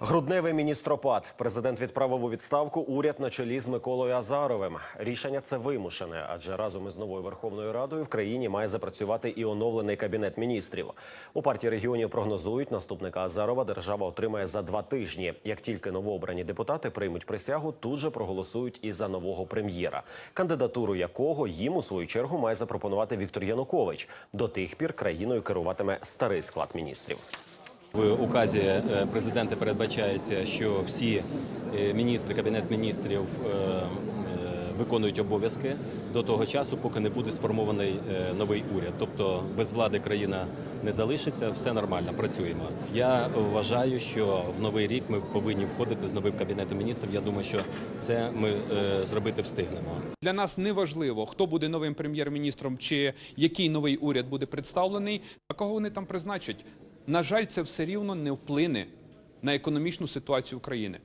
Грудневий міністропад. Президент відправив у відставку уряд на чолі з Миколою Азаровим. Рішення це вимушене, адже разом із новою Верховною Радою в країні має запрацювати і оновлений кабінет міністрів. У партії регіонів прогнозують, наступника Азарова держава отримає за два тижні. Як тільки новообрані депутати приймуть присягу, тут же проголосують і за нового прем'єра, кандидатуру якого їм у свою чергу має запропонувати Віктор Янукович. До тих пір країною керуватиме старий склад міністрів. В указі е, президента передбачається, що всі е, міністри, кабінет міністрів е, виконують обов'язки до того часу, поки не буде сформований новий уряд. Тобто без влади країна не залишиться, все нормально, працюємо. Я вважаю, що в новий рік ми повинні входити з новим кабінетом міністрів. Я думаю, що це ми зробити встигнемо. Для нас не важливо, хто буде новим прем'єр-міністром чи який новий уряд буде представлений, а кого вони там призначать. На жаль, це все рівно не вплине на економічну ситуацію України.